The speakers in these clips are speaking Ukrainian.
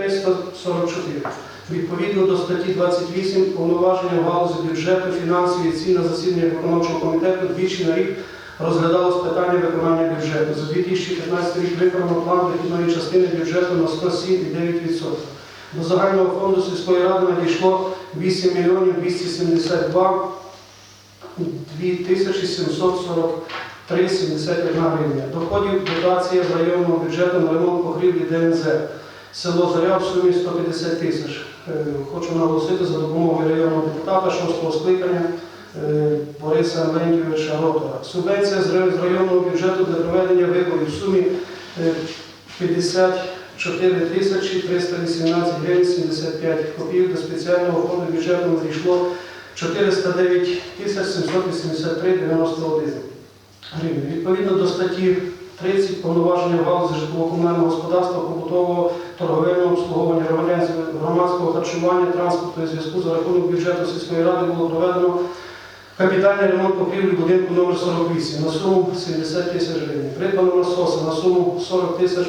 344. Відповідно до статті 28 повноваження галузі бюджету, фінансів і цін на засідання виконавчого комітету двічі на рік розглядалось питання виконання бюджету. За 2015 рік виконано план дохідної частини бюджету на 107,9%. До загального фонду сільської ради надійшло 8 мільйонів 272 2743,71 гривня. Доходів дотація з районного бюджету на ремонт покрівлі ДНЗ. Село Заря в сумі 150 тисяч. Е, Хочу наголосити за допомогою районного депутата 6 скликання е, Бориса Леонтьовича Ротора. Субвенція з районного бюджету для проведення виборів в сумі е, 54 тисячі 318 гривень 75 копійок. До спеціального фонду бюджету надійшло 409 тисяч 783 91 гривень. Відповідно до статті 30 повноваження в галузі житлово-комунального господарства, побутового торговельного обслуговування громадського харчування, транспорту і зв'язку за рахунок бюджету сільської ради було проведено капітальний ремонт покрівлі будинку номер 48 на суму 70 тисяч гривень. Придбано насоси на суму 40 тисяч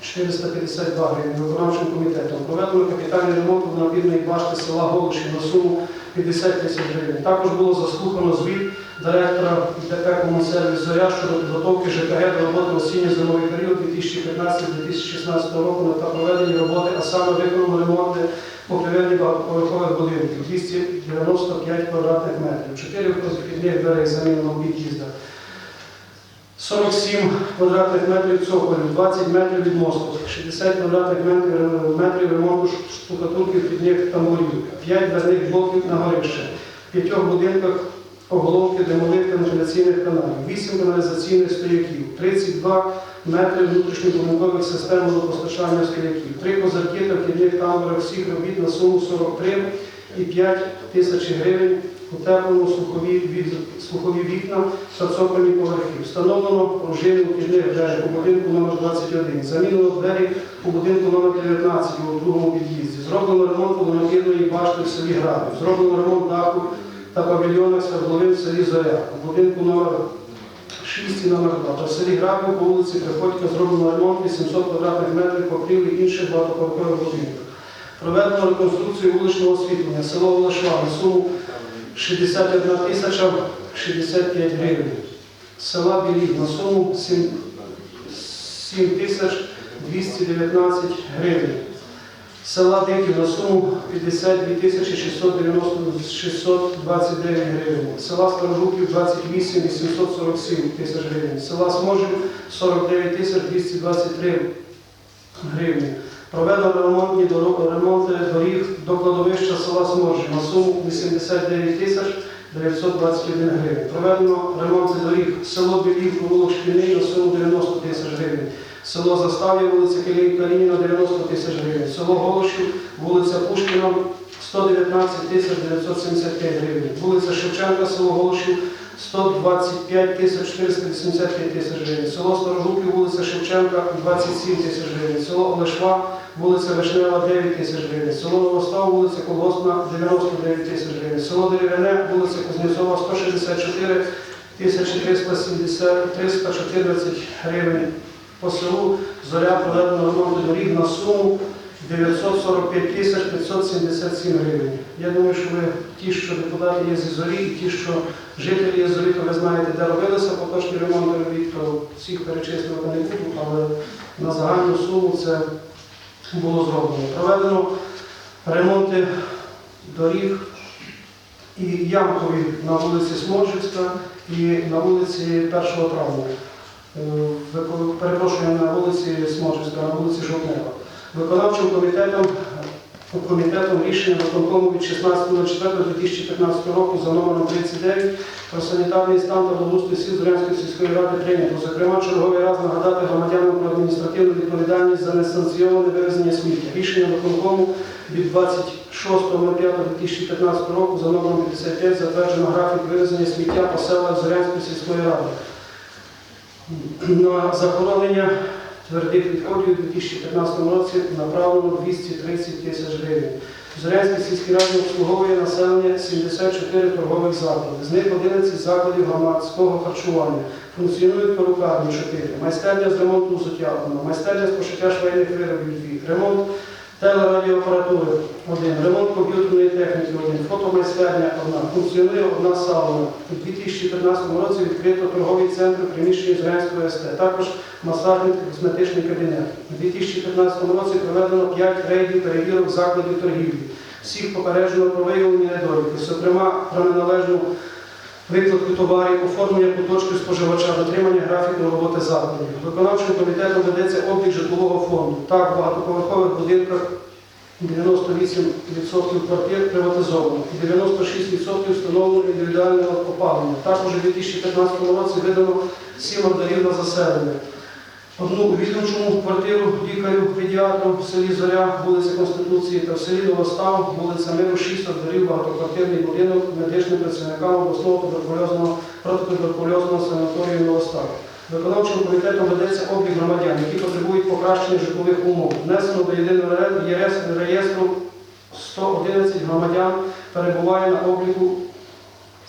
452 гривень виконавчим комітетом. Проведено капітальний ремонт водонапірної башти села Голоші на суму 50 тисяч гривень. Також було заслухано звіт директора ДП «Комунсервіс Зоря» щодо підготовки ЖКГ до роботи осінньо-зимовий період 2015-2016 року та проведення роботи, а саме виконано ремонти покривельні багатоповерхових будинків 295 квадратних метрів, 4 вхідних дверей замінено в 47 квадратних метрів цоколів, 20 метрів від мосту, 60 квадратних метрів, метрів ремонту штукатурки вхідних тамбурів, 5 дверних блоків на горище, в п'ятьох будинках оголовки димових каналізаційних каналів, 8 каналізаційних стояків, 32 метри внутрішньобудинкових систем водопостачання стояків, 3 козирки та вхідних камерах всіх робіт на суму 43 і 5 тисяч гривень утеплено слухові, від- слухові вікна та цокольні поверхи. Встановлено пружини у дверей у будинку номер 21. Замінено двері у будинку номер 19 у другому під'їзді. Зроблено ремонт водонапірної башти в селі Градів. Зроблено ремонт даху та павільйонах свердловин в селі Зоря. У будинку номер 6 і номер 2. Та в селі Грабів по вулиці Приходька зроблено ремонт 800 квадратних метрів покрівлі інших багатоповерхових будинків. Проведено реконструкцію вуличного освітлення. Село Волошва на суму 61 тисяча 65 гривень. Села Білів на суму 7 7 тисяч 219 гривень. Села Диків на суму 52 тисячі 690 629 гривень. Села Старожуків 28 847 тисяч гривень. Села Сможів 49 тисяч 223 гривні. Проведено ремонтні дороги, ремонти доріг до кладовища села Сморжі на суму 89 тисяч 921 гривень. Проведено ремонт доріг село Білів, провулок Шкільний на суму 90 тисяч гривень. Село Застав'я, вулиця Калі- Калініна 90 тисяч гривень. Село Голошів, вулиця Пушкіна 119 тисяч 975 гривень. Вулиця Шевченка, село Голошів 125 тисяч 485 тисяч гривень. Село Старожуків, вулиця Шевченка 27 тисяч гривень. Село Олешва, вулиця Вишнева 9 тисяч гривень. Село Новостав, вулиця Колгоспна 99 тисяч гривень. Село Дерев'яне, вулиця Кузнєцова 164 тисячі 370 314 гривень. По селу Зоря проведено ремонт доріг на суму 945 тисяч 577 гривень. Я думаю, що ви ті, що депутати є зі зорі, і ті, що жителі є зорі, то ви знаєте, де робилися поточні ремонти робіт, то всіх перечислювати не буду, але на загальну суму це було зроблено. Проведено ремонти доріг і ямкові на вулиці Сморжівська і на вулиці 1 травня. Е, Перепрошую, на вулиці Сморжівська, на вулиці Жовтнева. Виконавчим комітетом, комітетом рішення виконкому від 16.04.2015 року за номером 39 про санітарний стан та благоустрій сіл Зорянської сільської ради прийнято. Зокрема, черговий раз нагадати громадянам про адміністративну відповідальність за несанкціоноване вивезення сміття. Рішення виконкому від 26.05.2015 року за номером 55 затверджено графік вивезення сміття по селах Зорянської сільської ради. На захоронення твердих відходів у 2015 році направлено 230 тисяч гривень. Зорянській сільській раді обслуговує населення 74 торгових заклади. З них 11 закладів громадського харчування. Функціонують перукарні 4, майстерня з ремонту взуття 1, майстерня з пошиття швейних виробів 2, ремонт телерадіоапаратури 1, ремонт комп'ютерної техніки 1, фотомайстерня 1, функціонує одна сауна. У 2015 році відкрито торговий центр в приміщенні Зорянського СТ, також масажний та косметичний кабінет. У 2015 році проведено 5 рейдів перевірок закладів торгівлі. Всіх попереджено про виявлені недоліки, зокрема про неналежну викладку товарів, оформлення куточки споживача, дотримання графіку роботи закладів. Виконавчим комітетом ведеться облік житлового фонду. Так, в багатоповерхових будинках 98% квартир приватизовано і 96% встановлено індивідуального опалення. Також у 2015 році видано 7 ордерів на заселення. Одну відомчому квартиру лікарю педіатру в селі Зоря, вулиця Конституції та в селі Новостав, вулиця Миру, 6 ордерів, багатоквартирний будинок медичним працівникам обласного туберкульозного протитуберкульозного санаторію Новостав. Виконавчим комітетом ведеться облік громадян, які потребують покращення житлових умов. Внесено до єдиного реєстру 111 громадян перебуває на обліку,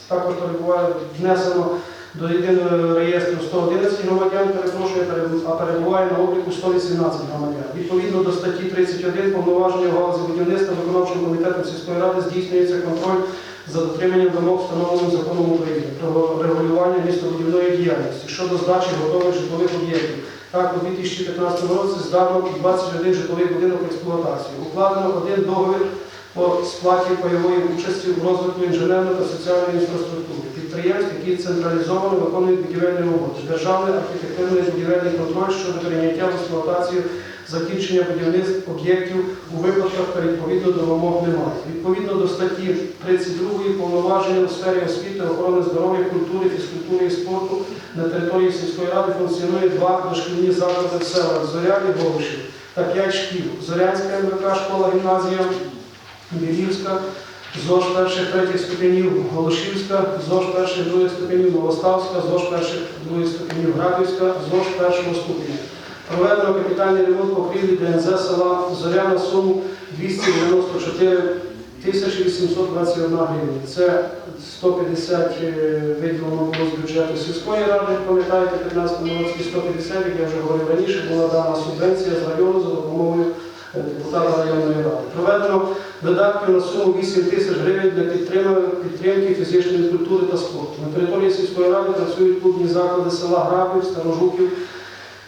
також перебуває внесено до єдиного реєстру 111 громадян, перепрошую, а перебуває на обліку 118 громадян. Відповідно до статті 31 повноваження в галузі будівництва виконавчим комітетом сільської ради здійснюється контроль за дотриманням вимог, встановлених законом України про регулювання містобудівної діяльності щодо здачі готових житлових об'єктів. Так, у 2015 році здано 21 житловий будинок в експлуатацію. Укладено один договір по сплаті пайової участі в розвитку інженерної та соціальної інфраструктури, підприємств, які централізовано виконують будівельні роботи, державний архітектурний будівельний контроль щодо прийняття в експлуатацію закінчення будівництв об'єктів у випадках та відповідно до вимог немає. Відповідно до статті 32 повноваження у сфері освіти, охорони здоров'я, культури, фізкультури і спорту на території сільської ради функціонує два дошкільні заклади в селах Зоря і Голушів та п'ять шкіл. Зорянська МВК, школа гімназія, Білівська, ЗОЖ перших третіх ступенів, Голошівська, ЗОЖ перших других ступенів, Новоставська, ЗОЖ перших других ступенів, Градівська, ЗОЖ першого ступеня. Проведено капітальний ремонт покрівлі ДНЗ села Зоря на суму 294 тисячі 821 гривень. Це 150 е, виділено було з бюджету сільської ради, пам'ятаєте, в 15 році 150, як я вже говорив раніше, була дана субвенція з району за допомогою е, депутата районної ради. Проведено видатки на суму 8 тисяч гривень для підтримки, фізичної культури та спорту. На території сільської ради працюють клубні заклади села Грабів, Старожуків,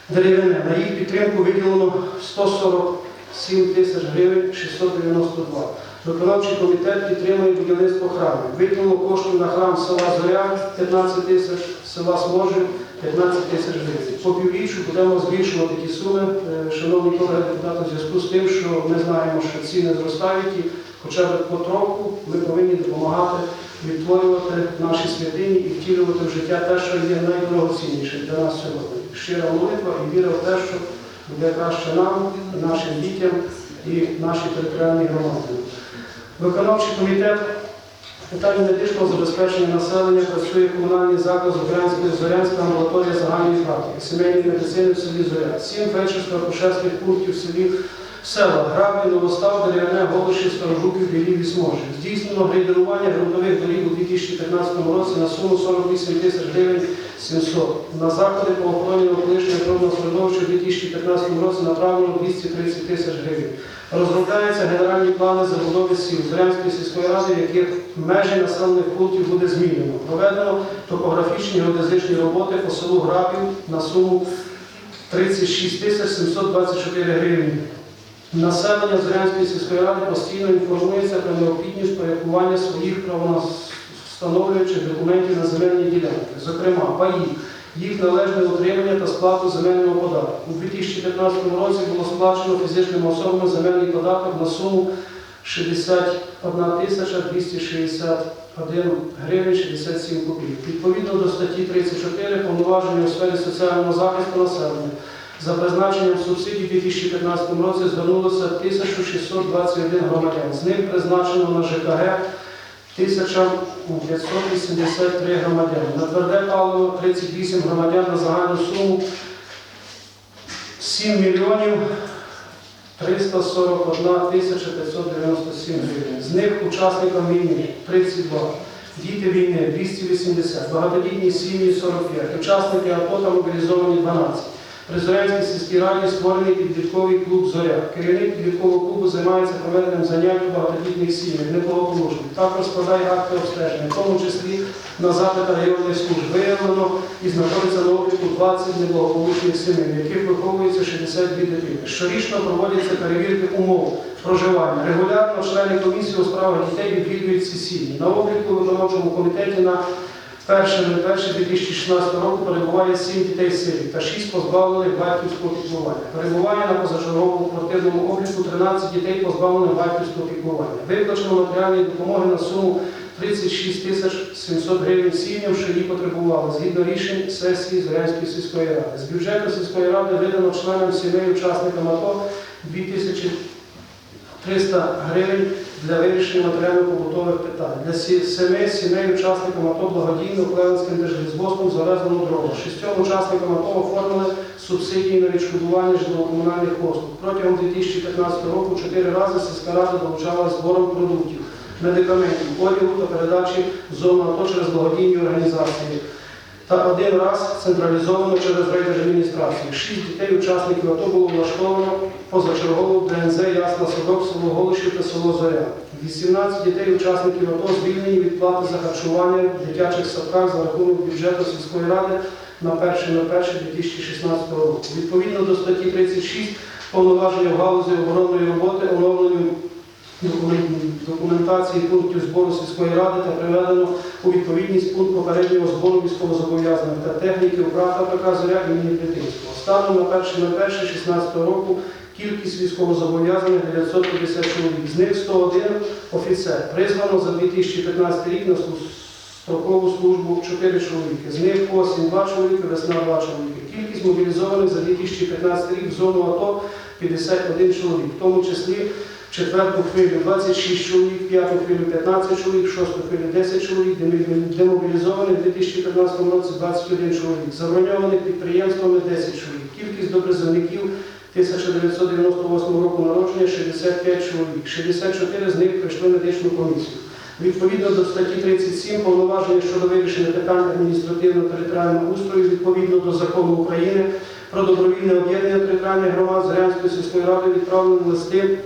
Деревине. На їх підтримку виділено 147 тисяч гривень 692. Виконавчий комітет підтримує будівництво храмів. Виділено коштів на храм села Зоря 15 тисяч, села Сможів 15 тисяч гривень. По півріччю будемо збільшувати ті суми. Е, Шановні колеги депутати, в зв'язку з тим, що ми знаємо, що ціни зростають і хоча б потроху ми повинні допомагати відтворювати наші святині і втілювати в життя те, що є найдорогоцінніше для нас сьогодні. Щира молитва і віра в те, що буде краще нам, нашим дітям і нашій територіальній громаді. Виконавчий комітет з питань медичного забезпечення населення працює комунальний заклад Зорянської Зорянська амбулаторія загальної практики, сімейної медицини в селі Зоря, сім фельдшерсько-акушерських пунктів в селі села Грабі, Новостав, Деревне, Голошів, Старожуків, Білів і. Здійснено грейдерування ґрунтових доріг у 2015 році на суму 48 тисяч гривень 700. На заходи по охороні навколишнього природного середовища у 2015 році направлено 230 тисяч гривень. Розробляються генеральні плани забудови сіл Зорянської сільської ради, яких межі населених пунктів буде змінено. Проведено топографічні геодезичні роботи по селу Грабів на суму 36 тисяч 724 гривні. Населення Зорянської сільської ради постійно інформується про необхідність порядкування своїх правовстановлюючих документів на земельні ділянки, зокрема паї, їх належне утримання та сплату земельного податку. У 2015 році було сплачено фізичними особами земельний податок на суму 61 тисяча 261 гривень 67 копійок. Відповідно до статті 34 повноваження у сфері соціального захисту населення за призначенням субсидій у 2015 році звернулося 1621 громадян. З них призначено на ЖКГ 1583 громадян. На тверде паливо 38 громадян на загальну суму 7 мільйонів 341 тисяча 597 гривень. З них учасникам війни 32, діти війни 280, багатодітні сім'ї 45, учасники АТО та мобілізовані 12. При Зорянській сільській раді створений підлітковий клуб Зоря. Керівник підліткового клубу займається проведенням занять у багатодітних сім'ях, неблагополучних. Також складає акти обстеження, в тому числі на запит районних служб. Виявлено і знаходиться на обліку 20 неблагополучних сімей, в яких виховується 62 дитини. Щорічно проводяться перевірки умов проживання. Регулярно члени комісії у справах дітей відвідують ці сім'ї. На обліку виконавчому комітеті на 1.01.2016 року перебуває 7 дітей сиріт та 6 позбавлених батьківського піклування. Перебуває на позачерговому квартирному обліку 13 дітей позбавлених батьківського піклування. Виплачено матеріальної допомоги на суму 36 тисяч 700 гривень сім'ям, що її потребували, згідно рішень сесії Зорянської сільської ради. З бюджету сільської ради видано членам сімей учасникам АТО 2300 гривень для вирішення матеріально-побутових питань. Для семи сімей учасникам АТО благодійно Клевенським держлісгоспом завезено дрова. Шістьом учасникам АТО оформили субсидії на відшкодування житлово-комунальних послуг. Протягом 2015 року чотири рази сільська рада долучалась збором продуктів, медикаментів, одягу та передачі зону АТО через благодійні організації. Та один раз централізовано через райдержадміністрацію. Шість дітей учасників АТО було влаштовано позачергово в ДНЗ Ясна Садок, село Голошів та село Зоря. 18 дітей учасників АТО звільнені від плати за харчування в дитячих садках за рахунок бюджету сільської ради на 1.01.2016 року. Відповідно до статті 36 повноваження в галузі оборонної роботи документ- документації пунктів збору сільської ради та приведено у відповідність пункт попереднього збору військовозобов'язаних та техніки УПРА ПК імені Плетинського. Станом на 1.01.16 року кількість військовозобов'язаних 950 чоловік, з них 101 офіцер. Призвано за 2015 рік на строкову службу 4 чоловіки, з них осінь 2 чоловіки, весна 2 чоловіки. Кількість мобілізованих за 2015 рік в зону АТО 51 чоловік, в тому числі четверту хвилю 26 чоловік, п'яту хвилю 15 чоловік, шосту хвилю 10 чоловік, демобілі- демобілізованих в 2015 році 21 чоловік, заброньованих підприємствами 10 чоловік. Кількість доброземників 1998 року народження 65 чоловік, 64 з них пройшли медичну комісію. Відповідно до статті 37 повноваження щодо вирішення питань адміністративно-територіального устрою відповідно до закону України про добровільне об'єднання територіальних громад Зорянської сільської ради відправлені листи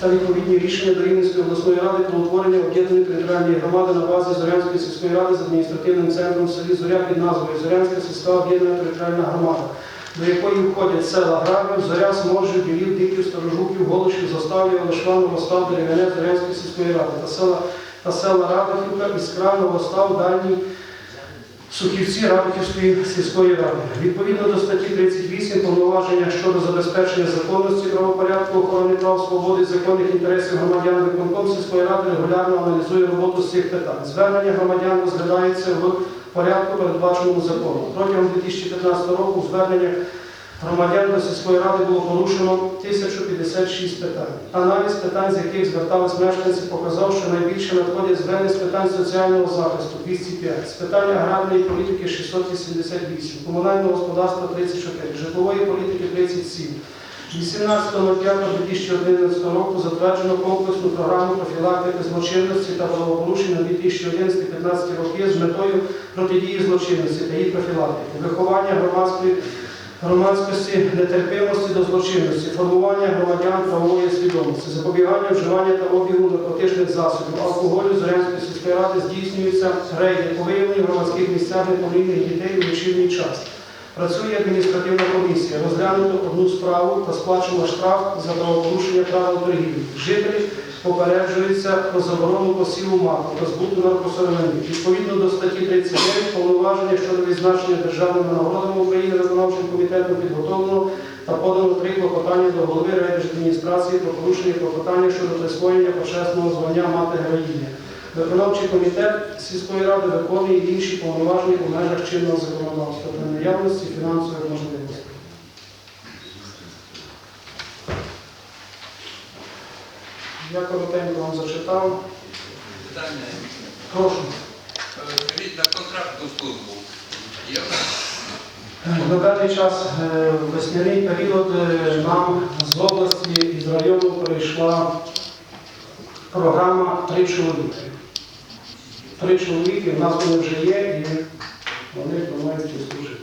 та відповідні рішення до Рівненської обласної ради про утворення об'єднаної територіальної громади на базі Зорянської сільської ради з адміністративним центром в селі Зоря під назвою Зорянська сільська об'єднана територіальна громада, до якої входять села Грабів, Зоря, Сморжів, Білів, Диків, Сторожуків, Голошів, Заставлів, Олешва, Новостав, Дерев'яне, Зорянської сільської ради та села, та села Радохівка, Іскра, Новостав, Дальній, Сухівці Радиківської сільської ради. Відповідно до статті 38 повноваження щодо забезпечення законності правопорядку, охорони прав, свободи, законних інтересів громадян виконком сільської ради регулярно аналізує роботу з цих питань. Звернення громадян розглядається в порядку, передбаченому законом. Протягом 2015 року в зверненнях громадян до сільської ради було порушено 1056 питань. Аналіз питань, з яких звертались мешканці, показав, що найбільше надходять звернення з питань соціального захисту 205, з питань аграрної політики 688, комунального господарства 34, житлової політики 37. 18.05.2011 року затверджено комплексну програму профілактики злочинності та правопорушень на 2011-2015 роки з метою протидії злочинності та її профілактики, виховання громадської громадськості нетерпимості до злочинності, формування громадян правової свідомості, запобігання вживання та обігу наркотичних засобів, алкоголю Зорянської сільської ради здійснюються рейди по виявленню громадських місцях неповнолітніх дітей у вечірній час. Працює адміністративна комісія, розглянуто одну справу та сплачено штраф за правопорушення правил торгівлі. Жителі попереджуються про заборону посіву маку та збуту наркосировини. Відповідно до статті 39 повноваження щодо відзначення державними нагородами України виконавчим комітетом підготовлено та подано три клопотання до голови райдержадміністрації про порушення клопотання щодо присвоєння почесного звання мати героїні. Виконавчий комітет сільської ради виконує інші повноваження у межах чинного законодавства при наявності фінансових можливостей. Я коротенько вам зачитав. Питання. Прошу. Е, Скажіть, на контрактну службу є На даний час е, весняний період е, нам з області і з району прийшла програма «Три чоловіки». Три чоловіки, в нас вони вже є і вони планують служити.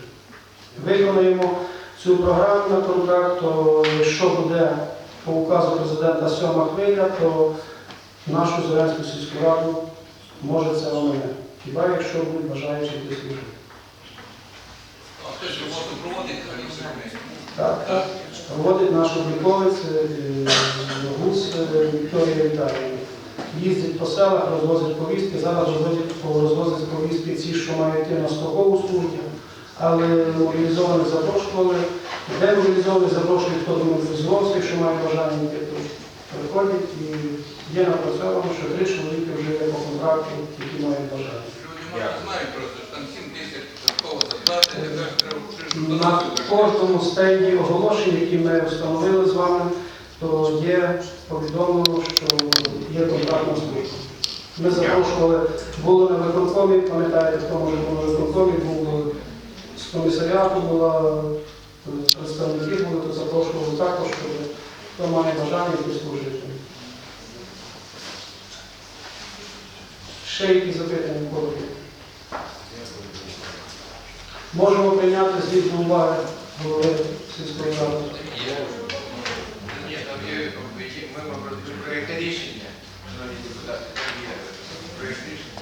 Виконуємо цю програму на контракт, то якщо буде по указу президента сьома хвиля, то нашу Зеленську сільську раду може це омине. Хіба якщо будуть бажаючі йти служити. А проводить взагалі в Сумі? Так, так. Проводить наш обліковець е, Гус е, Вікторія Віталіївна. Їздить по селах, розвозить повістки. Зараз розвозять повістки ці, що мають йти на строкову службу, але мобілізованих запрошували. Де мобілізованих запрошують, хто демобілізувався, якщо має бажання йти, то приходять і є напрацьовано, що три чоловіки вже є по контракту, які мають бажання. Люди може знають просто, що там 7 тисяч такого заплати, тепер треба На кожному стенді оголошень, які ми встановили з вами, то є повідомлено, що є контрактна служба. Ми запрошували, були на виконкомі, пам'ятаєте, може був на виконкомі, був комісаріату, була е, представники були, то запрошували також, щоб хто має бажання йти служити. Ще якісь запитання короткі? Можемо прийняти звіт до уваги голови сільської ради. Ні, там є, є- ми мабуть, проєкт рішення, шановні депутати, там є проєкт рішення.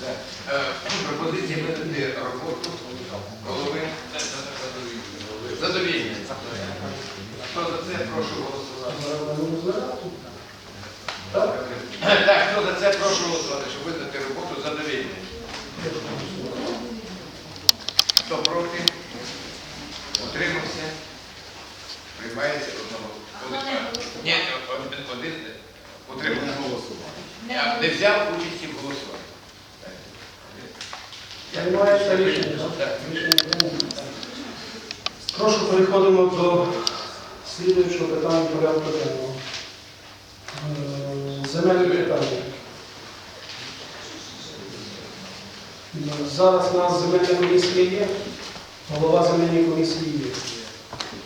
Так. Е, Пропозиція видати роботу голови задовільні. Хто за це, прошу голосувати. Так? Так, хто за це, прошу голосувати, щоб видати роботу задовільні. Хто проти? Утримався? Приймається одного. Один- Ні, один, один утримався. Я Не взяв участі в голосуванні. Приймається рішення. так? Прошу переходимо до слідуючого питання порядку денного. Е, Земельні питання. Зараз у нас земельна комісія є, голова земельної комісії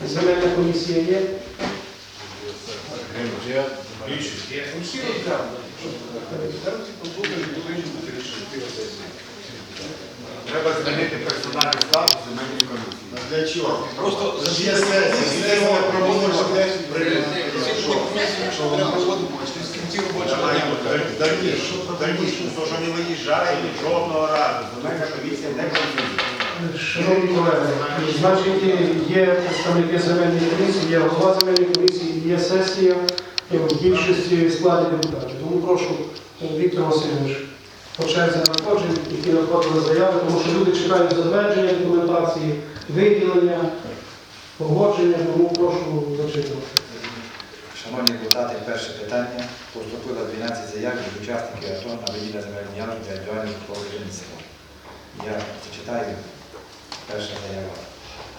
є. Земельна комісія є. Треба змінити персональний склад земельної комісії. Для чого? Просто Є сесія, ми проводимо, що вони проводимо, в кінці робочого дня. Дальніше, дальніше, то, що не виїжджає жодного разу. Земельна комісія не працює. Шановні колеги, значить є представники земельної комісії, є голова земельної комісії, є сесія в більшості складі депутатів. Тому прошу е, Віктор Васильович по черзі надходжень, які надходили заяви, тому що люди чекають затвердження документації, виділення, погодження, тому прошу зачитувати. Шановні депутати, перше питання. Поступило 12 заяв від учасників АТО на виділення земельних ділянок для індивідуальних житлових Я зачитаю перша заява.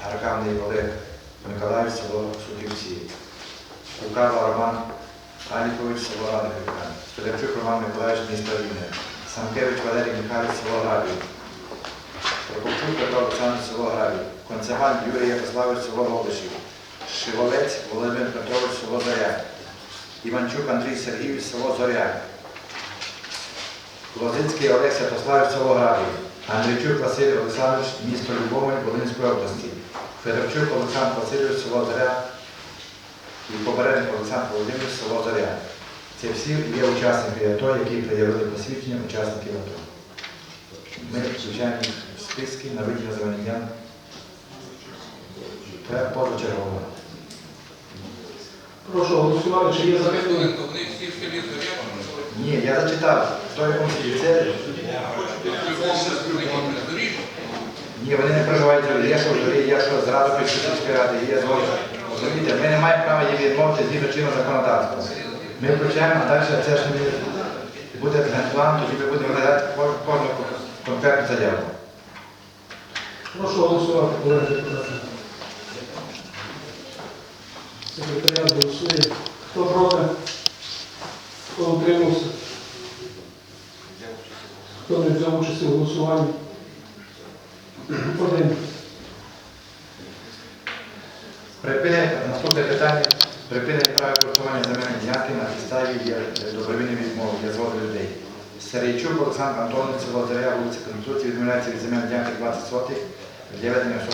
Гаркавний Олег Миколаївич, село Судівці. Кукава Роман Алікович, село Радихівка. Федорчук Роман Миколаївич, місто Рівне. Самкевич Валерій Михайлович, село Грабів. Прокопчук Петро Олександр, село Грабів. Концеван Юрій Ярославович, село Голишів. Шиволець Володимир Петрович, село Зоря. Іванчук Андрій Сергійович, село Зоря. Лозинський Олег Святославович, село Грабів. Андрійчук Василь Олександрович, місто Любомель, Волинської області. Федорчук Олександр Васильович, село Зоря. І попередник Олександр Володимирович, село Зоря. Це всі є учасники АТО, які проявили посвідчення учасників АТО. Ми включаємо в списки на виділення. Це позачергово. Прошу голосувати, чи є запитання? Вони всі в селі Зоряно, Ні, я зачитав. Хто якому це? Ні, вони не проживають в Зорі. Я що в Зорі, що зразу під сільської ради, є згодом. Розумієте, ми не маємо права їм відмовити згідно чинного законодавства. Ми включаємо, а далі це ж не буде генплан, тоді ми будемо розглядати кож- кожну конкретну заяву. Прошу голосувати, колеги депутати. Секретаріат голосує. Хто проти? Хто утримався? участі в голосуванні. Один. Припинення, наступне питання. Припинення права користування земельної ділянки на підставі добровільної відмови для згоди людей. Серейчук Олександр Антонович, село Заря, вулиця Конституції, відмовляється від земельної ділянки 20 сотих для ведення